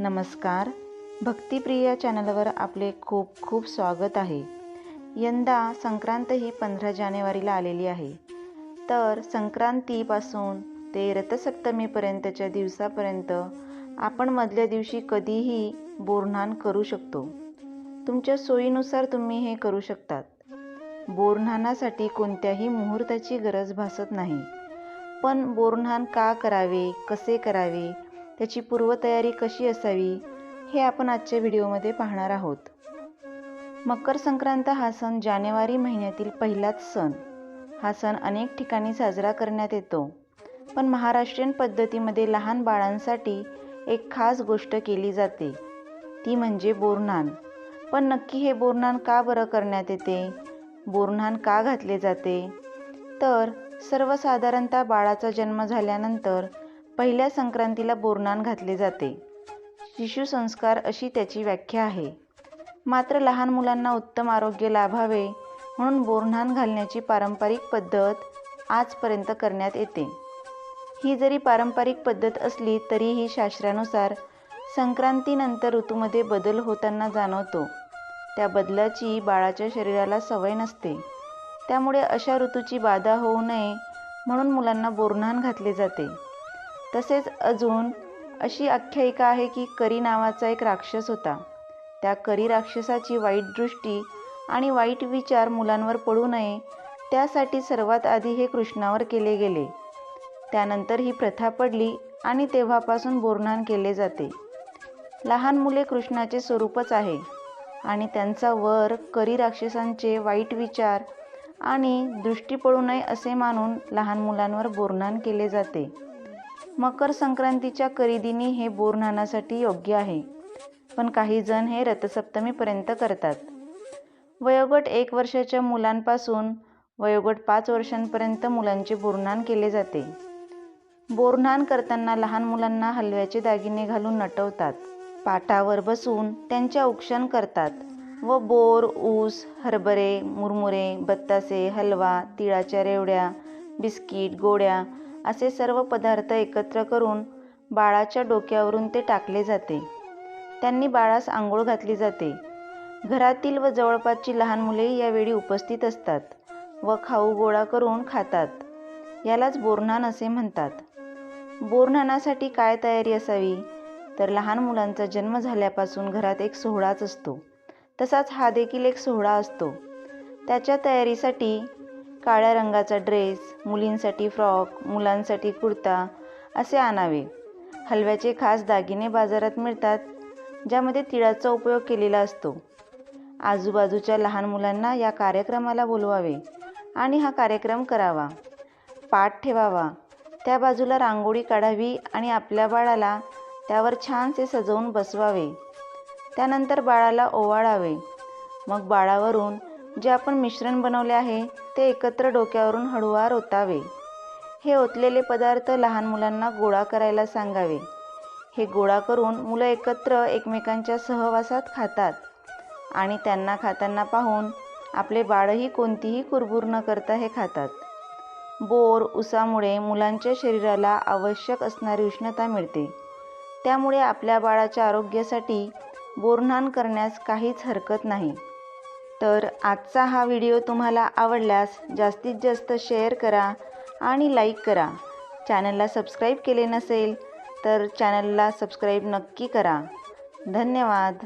नमस्कार. भक्तिप्रिय चॅनलवर आपले खूप खूप स्वागत आहे. यंदा संक्रांत ही पंधरा जानेवारीला आलेली आहे. तर संक्रांतीपासून ते रथसप्तमीपर्यंतच्या दिवसापर्यंत आपण मधल्या दिवशी कधीही बोरन्हाण करू शकतो. तुमच्या सोयीनुसार तुम्ही हे करू शकतात. बोरन्हाणासाठी कोणत्याही मुहूर्ताची गरज भासत नाही. पण बोरन्हाण का करावे कसे करावे त्याची पूर्वतयारी कशी असावी हे आपण आजच्या व्हिडिओमध्ये पाहणार आहोत. मकर संक्रांत हा सण जानेवारी महिन्यातील पहिलाच सण. हा सण अनेक ठिकाणी साजरा करण्यात येतो पण महाराष्ट्रीयन पद्धतीमध्ये लहान बाळांसाठी एक खास गोष्ट केली जाते. ती म्हणजे बोरन्हाण पण नक्की हे बोरन्हाण का बरं करण्यात येते? बोरन्हाण का घातले जाते? तर सर्वसाधारणतः बाळाचा जन्म झाल्यानंतर पहिल्या संक्रांतीला बोरन्हाण घातले जाते. शिशुसंस्कार अशी त्याची व्याख्या आहे. मात्र लहान मुलांना उत्तम आरोग्य लाभावे म्हणून बोरन्हाण घालण्याची पारंपरिक पद्धत आजपर्यंत करण्यात येते. ही जरी पारंपरिक पद्धत असली तरीही शास्त्रानुसार संक्रांतीनंतर ऋतूमध्ये बदल होताना जाणवतो. त्या बदलाची बाळाच्या शरीराला सवय नसते. त्यामुळे अशा ऋतूची बाधा होऊ नये म्हणून मुलांना बोरन्हाण घातले जाते. तसेच अजून अशी आख्यायिका आहे की करी नावाचा एक राक्षस होता. त्या करी राक्षसाची वाईट दृष्टी आणि वाईट विचार मुलांवर पडू नये त्यासाठी सर्वात आधी हे कृष्णावर केले गेले. त्यानंतर ही प्रथा पडली आणि तेव्हापासून बोरणान केले जाते. लहान मुले कृष्णाचे स्वरूपच आहे आणि त्यांचा वर करी राक्षसांचे वाईट विचार आणि दृष्टी पडू नये असे मानून लहान मुलांवर बोरणान केले जाते. मकर संक्रांतीच्या खरेदीने हे बोरन्हाणासाठी योग्य आहे. पण काही जण हे रथसप्तमीपर्यंत करतात. वयोगट एक वर्षाच्या मुलांपासून वयोगट पाच वर्षांपर्यंत मुलांचे बोरन्हाण केले जाते. बोरन्हाण करताना लहान मुलांना हलव्याचे दागिने घालून नटवतात. पाटावर बसून त्यांचे औक्षण करतात व बोर ऊस हरभरे मुरमुरे बत्तासे हलवा तिळाच्या रेवड्या बिस्किट गोड्या असे सर्व पदार्थ एकत्र करून बाळाच्या डोक्यावरून ते टाकले जाते. त्यांनी बाळास आंघोळ घातली जाते. घरातील व जवळपासची लहान मुले यावेळी उपस्थित असतात व खाऊ गोळा करून खातात. यालाच बोरन्हाण असे म्हणतात. बोरन्हाणासाठी काय तयारी असावी? तर लहान मुलांचा जन्म झाल्यापासून घरात एक सोहळाच असतो. तसाच हा देखील एक सोहळा असतो. त्याच्या तयारीसाठी काळ्या रंगाचा ड्रेस मुलींसाठी फ्रॉक मुलांसाठी कुर्ता असे आणावे. हलव्याचे खास दागिने बाजारात मिळतात ज्यामध्ये तिळाचा उपयोग केलेला असतो. आजूबाजूच्या लहान मुलांना या कार्यक्रमाला बोलवावे आणि हा कार्यक्रम करावा. पाठ ठेवावा. त्या बाजूला रांगोळी काढावी आणि आपल्या बाळाला त्यावर छानसे सजवून बसवावे. त्यानंतर बाळाला ओवाळावे. मग बाळावरून जे आपण मिश्रण बनवले आहे ते एकत्र डोक्यावरून हळुवार ओतावे. हे ओतलेले पदार्थ लहान मुलांना गोळा करायला सांगावे. हे गोळा करून मुलं एकत्र एकमेकांच्या सहवासात खातात आणि त्यांना खाताना पाहून आपले बाळही कोणतीही कुरबुर न करता हे खातात. बोर उसामुळे मुलांच्या शरीराला आवश्यक असणारी उष्णता मिळते. त्यामुळे आपल्या बाळाच्या आरोग्यासाठी बोरन्हाण करण्यास काहीच हरकत नाही. तर आजचा हा व्हिडिओ तुम्हाला आवडल्यास जास्तीत जास्त शेअर करा आणि लाईक करा. चॅनलला सबस्क्राईब केले नसेल तर चॅनलला सबस्क्राईब नक्की करा. धन्यवाद.